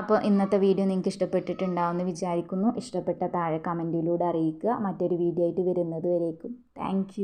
അപ്പോൾ ഇന്നത്തെ വീഡിയോ നിങ്ങൾക്ക് ഇഷ്ടപ്പെട്ടിട്ടുണ്ടാവുമെന്ന് വിചാരിക്കുന്നു. ഇഷ്ടപ്പെട്ട താഴെ കമന്റിലൂടെ അറിയിക്കുക. മറ്റൊരു വീഡിയോ ആയിട്ട് വരുന്നത് വരേക്കും. താങ്ക്